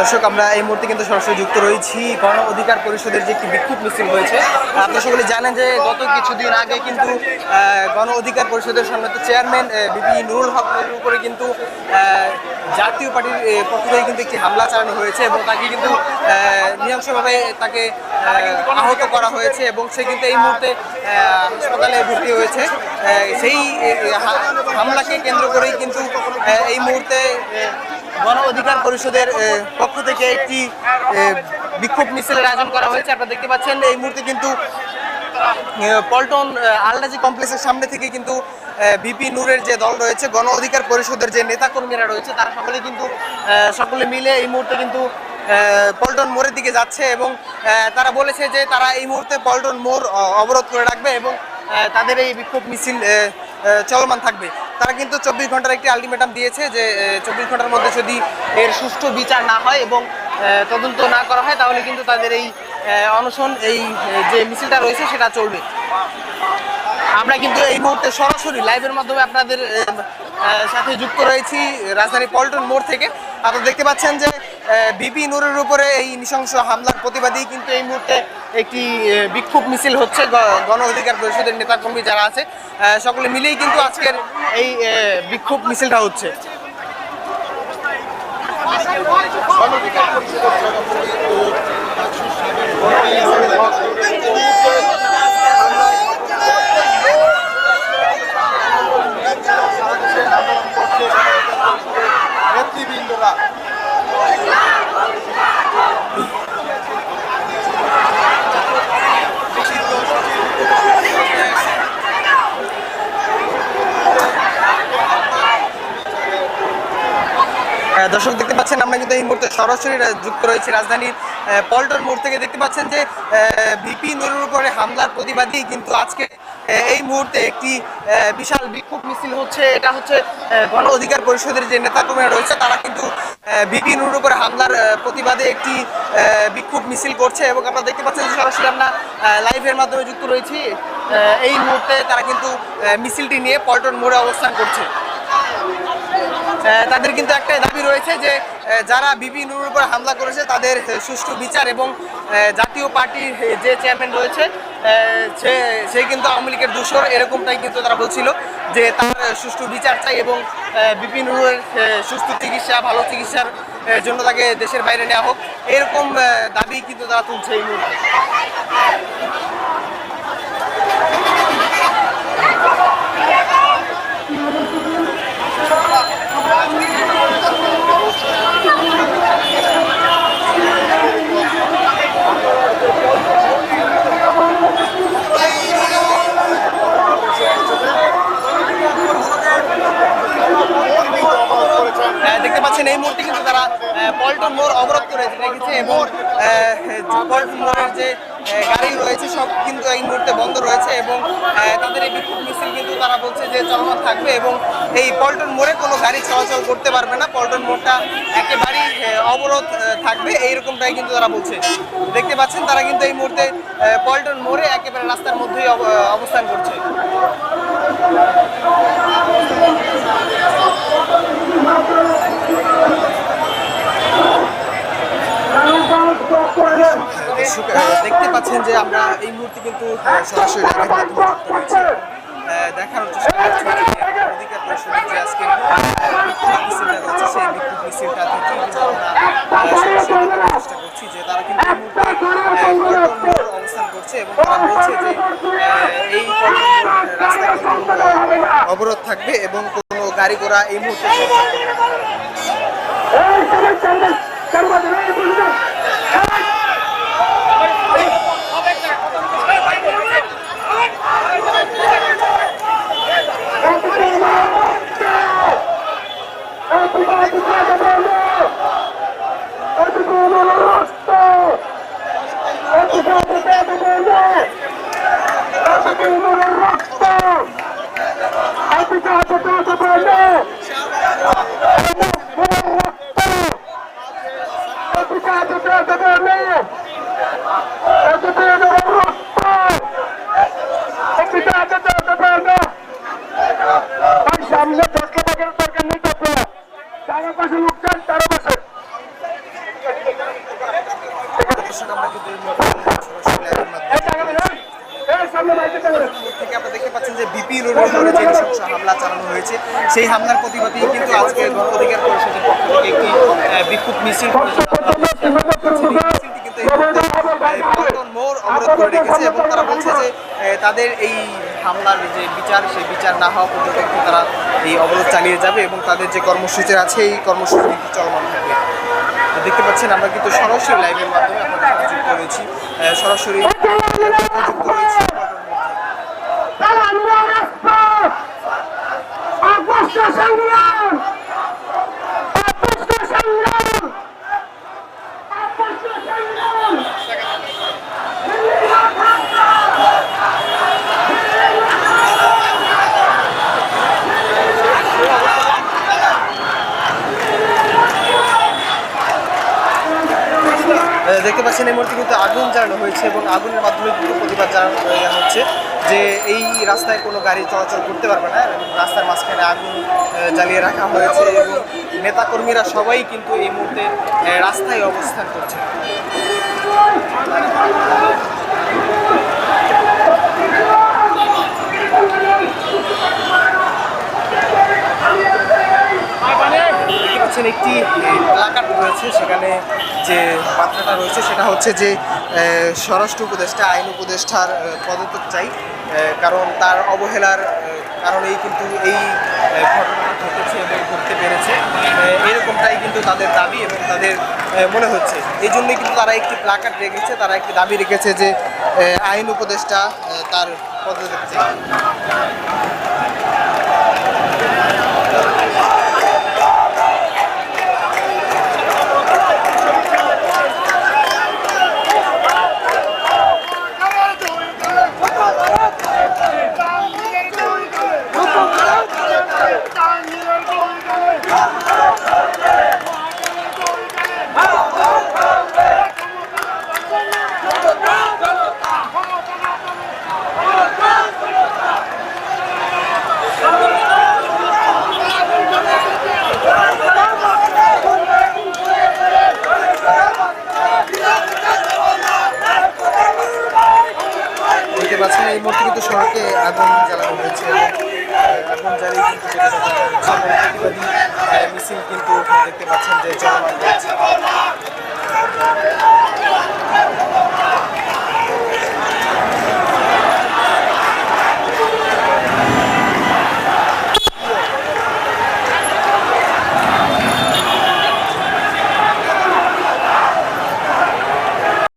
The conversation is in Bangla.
দর্শক, আমরা এই মুহূর্তে কিন্তু সরাসরি যুক্ত রয়েছি। গণ অধিকার পরিষদের যে একটি বিক্ষোভ মিছিল হয়েছে আপনারা সকলে জানেন যে গত কিছুদিন আগে কিন্তু গণ অধিকার পরিষদের সম্মানিত চেয়ারম্যান বিপি নুরুল হকের উপরে কিন্তু জাতীয় পার্টির পক্ষ থেকে কিন্তু একটি হামলা চালানো হয়েছে এবং তাকে কিন্তু নৃশংসভাবে তাকে আহত করা হয়েছে এবং সে কিন্তু এই মুহূর্তে হাসপাতালে ভর্তি হয়েছে। সেই হামলাকে কেন্দ্র করেই কিন্তু এই মুহূর্তে গণ অধিকার পরিষদের পক্ষ থেকে একটি বিক্ষোভ মিছিলের আয়োজন করা হয়েছে। আপনারা দেখতে পাচ্ছেন এই মুহূর্তে কিন্তু পল্টন আহ, আলনাজি কমপ্লেক্সের সামনে থেকে কিন্তু বিপি নূরের যে দল রয়েছে গণ অধিকার পরিষদের যে নেতাকর্মীরা রয়েছে তারা সকলে কিন্তু সকলে মিলে এই মুহূর্তে কিন্তু পল্টন মোড়ের দিকে যাচ্ছে এবং তারা বলেছে যে তারা এই মুহূর্তে পল্টন মোড় অবরোধ করে রাখবে এবং তাদের এই বিক্ষোভ মিছিল চলমান থাকবে। তারা কিন্তু চব্বিশ ঘণ্টার একটি আলটিমেটাম দিয়েছে যে চব্বিশ ঘণ্টার মধ্যে যদি এর সুষ্ঠু বিচার না হয় এবং তদন্ত না করা হয়, তাহলে কিন্তু তাদের এই অনশন, এই যে মিছিলটা রয়েছে সেটা চলবে। আমরা কিন্তু এই মুহূর্তে সরাসরি লাইভের মাধ্যমে আপনাদের সাথে যুক্ত রয়েছি রাজধানী পল্টন মোড় থেকে। আপনারা দেখতে পাচ্ছেন যে বিপি নূরের উপরে এই নৃশংস হামলার প্রতিবাদী কিন্তু এই মুহূর্তে একটি বিক্ষোভ মিছিল হচ্ছে গণ অধিকার পরিষদের নেতাকর্মী যারা আছে সকলে মিলেই কিন্তু আজকের এই বিক্ষোভ মিছিলটা হচ্ছে। নেতৃবৃন্দরা। দর্শক দেখতে পাচ্ছেন, আমরা কিন্তু এই মুহূর্তে সরাসরি যুক্ত রয়েছি রাজধানীর পল্টন মোড় থেকে। দেখতে পাচ্ছেন যে বিপি নুরুর উপরে হামলার প্রতিবাদেই কিন্তু আজকে এই মুহূর্তে একটি বিশাল বিক্ষোভ মিছিল হচ্ছে। এটা হচ্ছে গণ অধিকার পরিষদের যে নেতাকর্মীরা রয়েছে, তারা কিন্তু বিপি নুরুর উপরে হামলার প্রতিবাদে একটি বিক্ষোভ মিছিল করছে এবং আমরা দেখতে পাচ্ছেন যে সরাসরি আমরা লাইভের মাধ্যমে যুক্ত রয়েছি। এই মুহূর্তে তারা কিন্তু মিছিলটি নিয়ে পল্টন মোড়ে অবস্থান করছে। তাদের কিন্তু একটাই দাবি রয়েছে যে যারা বিপি নুরুর উপর হামলা করেছে তাদের সুষ্ঠু বিচার এবং জাতীয় পার্টির যে চেয়ারম্যান রয়েছে সে সে কিন্তু আওয়ামী লীগের দূষর এরকমটাই কিন্তু তারা বলছিল যে তার সুষ্ঠু বিচার চাই এবং বিপি নুরের আহ, সুষ্ঠু চিকিৎসা ভালো চিকিৎসার জন্য তাকে দেশের বাইরে নেওয়া হোক। এরকম দাবি কিন্তু তারা তুলছে এই মুহূর্তে আহ, দেখতে পাচ্ছেন এই মুহূর্তে কিন্তু তারা আহ, পল্টন মোড় অবরোধ করে রেখেছে এবং মোড়ের যে গাড়ি রয়েছে, সব কিন্তু এই মুহূর্তে বন্ধ রয়েছে এবং তাদের এই বিক্ষোভ মিছিল কিন্তু তারা বলছে যে চলমান থাকবে এবং এই পল্টন মোড়ে কোনো গাড়ি চলাচল করতে পারবে না। পল্টন মোড়টা একেবারেই অবরোধ থাকবে, এইরকমটাই কিন্তু তারা বলছে। দেখতে পাচ্ছেন, তারা কিন্তু এই মুহূর্তে পল্টন মোড়ে একেবারে রাস্তার মধ্যেই অব- অবস্থান করছে। দর্শক, দেখতে পাচ্ছেন যে আমরা এই মুহূর্তে কিন্তু সরাসরি লাইভের মাধ্যমে যুক্ত রয়েছি আহ, দেখানোর চেষ্টা করছি অধিকার পরিষদের যে আজকে বিক্ষোভ মিছিলটা রয়েছে সেই বিক্ষোভ মিছিলটা থেকে কিন্তু আমরা সরাসরি দেখানোর চেষ্টা করছি যে তারা কিন্তু এই মুহূর্তে অবস্থান করছে এবং তারা বলছে যে এই অবরোধ থাকবে এবং কোনো গাড়ি ঘোড়া এই মুহূর্তে সামনে দশটা বাগের দরকার নেই তো আপনারা চার পাশে লোক চান চারো পাশে থেকে আপনারা দেখতে পাচ্ছেন যে বিপি রোডের উপরে যে নৃশংস হামলা চালানো হয়েছে সেই হামলার প্রতিবাদেই কিন্তু আজকে গণ অধিকার পরিষদের পক্ষ থেকে একটি বিক্ষোভ মিছিল পরিচালনা করা হয়েছে। এই মিছিলটি কিন্তু এই মুহূর্তে, আহ, পল্টন মোড় অবরোধ করে রেখেছে এবং তারা বলছে যে তাদের এই হামলার যে বিচার সেই বিচার না হওয়া পর্যন্ত কিন্তু তারা এই অবরোধ চালিয়ে যাবে এবং তাদের যে কর্মসূচি আছে এই কর্মসূচি কিন্তু চলমান থাকবে। দেখতে পাচ্ছেন আমরা কিন্তু সরাসরি লাইভের মাধ্যমে আপনাদের সাথে যুক্ত রয়েছি। সরাসরি যুক্ত রয়েছি। দেখতে পাচ্ছেন এই মুহূর্তে কিন্তু আগুন জ্বালানো হয়েছে এবং আগুনের মাধ্যমে কিন্তু প্রতিবাদ জানানো হচ্ছে। যে এই রাস্তায় কোনো গাড়ি চলাচল করতে পারবে না রাস্তার মাঝখানে আগুন জ্বালিয়ে রাখা হয়েছে এবং নেতাকর্মীরা সবাই কিন্তু এই মুহূর্তে রাস্তায় অবস্থান করছে। একটি প্লাকার্ড রয়েছে, সেখানে যে বার্তাটা রয়েছে সেটা হচ্ছে যে স্বরাষ্ট্র উপদেষ্টা, আইন উপদেষ্টার পদত্যাগ চাই। কারণ তার অবহেলার কারণেই কিন্তু এই ঘটনা ঘটেছে এবং ঘটতে পেরেছে। এরকমটাই কিন্তু তাদের দাবি এবং তাদের মনে হচ্ছে। এই জন্যই কিন্তু তারা একটি প্লাকার্ড রেখেছে, তারা একটি দাবি রেখেছে যে আইন উপদেষ্টা তার তার পদত্যাগ এই মুহূর্তে কিন্তু সড়কে আগুন জ্বালানো হয়েছে। আগুন জ্বালিয়ে কিন্তু মিছিল কিন্তু দেখতে পাচ্ছেন যে